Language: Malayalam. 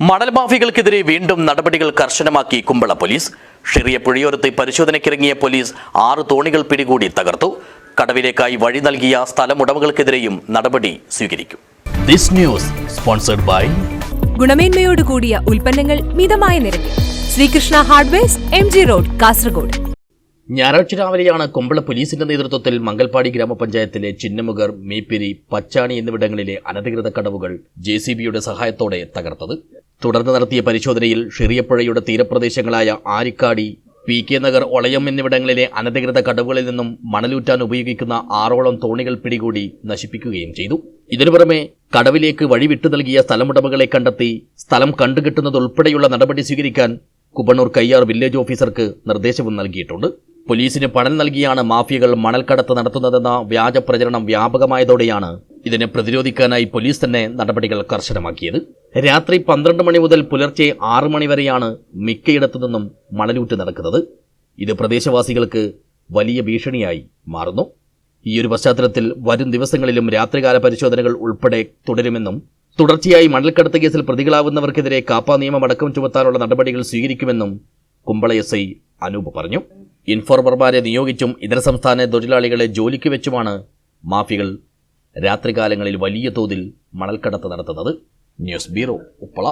മണൽ മാഫികൾക്കെതിരെ വീണ്ടും നടപടികൾ കർശനമാക്കി കുമ്പള പോലീസ്. ഷിറിയ പുഴയോരത്ത് പരിശോധനയ്ക്കിറങ്ങിയ പോലീസ് ആറ് തോണികൾ പിടികൂടി തകർത്തു. കടവിലേക്കായി വഴി നൽകിയ സ്ഥലമുടമകൾക്കെതിരെയും നടപടി സ്വീകരിക്കും. ദിസ് ന്യൂസ് സ്പോൺസർഡ് ബൈ ഗുണമേന്മയോട് കൂടിയ ഉൽപ്പന്നങ്ങൾ മിതമായ നിരക്കിൽ. Sreekrishna hardwares M G road Kasaragod. ഞായറാഴ്ച രാവിലെയാണ് കുമ്പള പോലീസിന്റെ നേതൃത്വത്തിൽ മംഗൽപാടി ഗ്രാമപഞ്ചായത്തിലെ ചിന്നമുകർ മീപ്പിരി പച്ചാണി എന്നിവിടങ്ങളിലെ അനധികൃത കടവുകൾ ജെ സി ബിയുടെ സഹായത്തോടെ തകർത്തത്. തുടർന്ന് നടത്തിയ പരിശോധനയിൽ ഷെറിയപ്പുഴയുടെ തീരപ്രദേശങ്ങളായ ആരിക്കാടി പി കെ നഗർ ഒളയം എന്നിവിടങ്ങളിലെ അനധികൃത കടവുകളിൽ നിന്നും മണലൂറ്റാൻ ഉപയോഗിക്കുന്ന ആറോളം തോണികൾ പിടികൂടി നശിപ്പിക്കുകയും ചെയ്തു. ഇതിനു പുറമെ കടവിലേക്ക് വഴിവിട്ടു നൽകിയ സ്ഥലമുടമകളെ കണ്ടെത്തി സ്ഥലം കണ്ടുകിട്ടുന്നതുൾപ്പെടെയുള്ള നടപടി സ്വീകരിക്കാൻ കുബണ്ണൂർ കയ്യാർ വില്ലേജ് ഓഫീസർക്ക് നിർദ്ദേശവും നൽകിയിട്ടുണ്ട്. പോലീസിന് പണം നൽകിയാണ് മാഫിയകൾ മണൽക്കടത്ത് നടത്തുന്നതെന്ന വ്യാജ പ്രചരണം വ്യാപകമായതോടെയാണ് ഇതിനെ പ്രതിരോധിക്കാനായി പോലീസ് തന്നെ നടപടികൾ കർശനമാക്കിയത്. രാത്രി പന്ത്രണ്ട് മണി മുതൽ പുലർച്ചെ ആറ് മണി വരെയാണ് മിക്കയിടത്തു നിന്നും മണലൂറ്റ് നടക്കുന്നത്. ഇത് പ്രദേശവാസികൾക്ക് വലിയ ഭീഷണിയായി മാറുന്നു. ഈ ഒരു പശ്ചാത്തലത്തിൽ വരും ദിവസങ്ങളിലും രാത്രികാല പരിശോധനകൾ ഉൾപ്പെടെ തുടരുമെന്നും തുടർച്ചയായി മണൽക്കടത്ത് കേസിൽ പ്രതികളാവുന്നവർക്കെതിരെ കാപ്പാ നിയമം അടക്കം ചുമത്താനുള്ള നടപടികൾ സ്വീകരിക്കുമെന്നും കുമ്പള എസ് ഐ അനൂപ് പറഞ്ഞു. ഇൻഫോർമർമാരെ നിയോഗിച്ചും ഇതര സംസ്ഥാന തൊഴിലാളികളെ ജോലിക്ക് വെച്ചുമാണ് മാഫികൾ രാത്രികാലങ്ങളിൽ വലിയ തോതിൽ മണൽക്കടത്ത് നടത്തുന്നത്. News bureau Uppala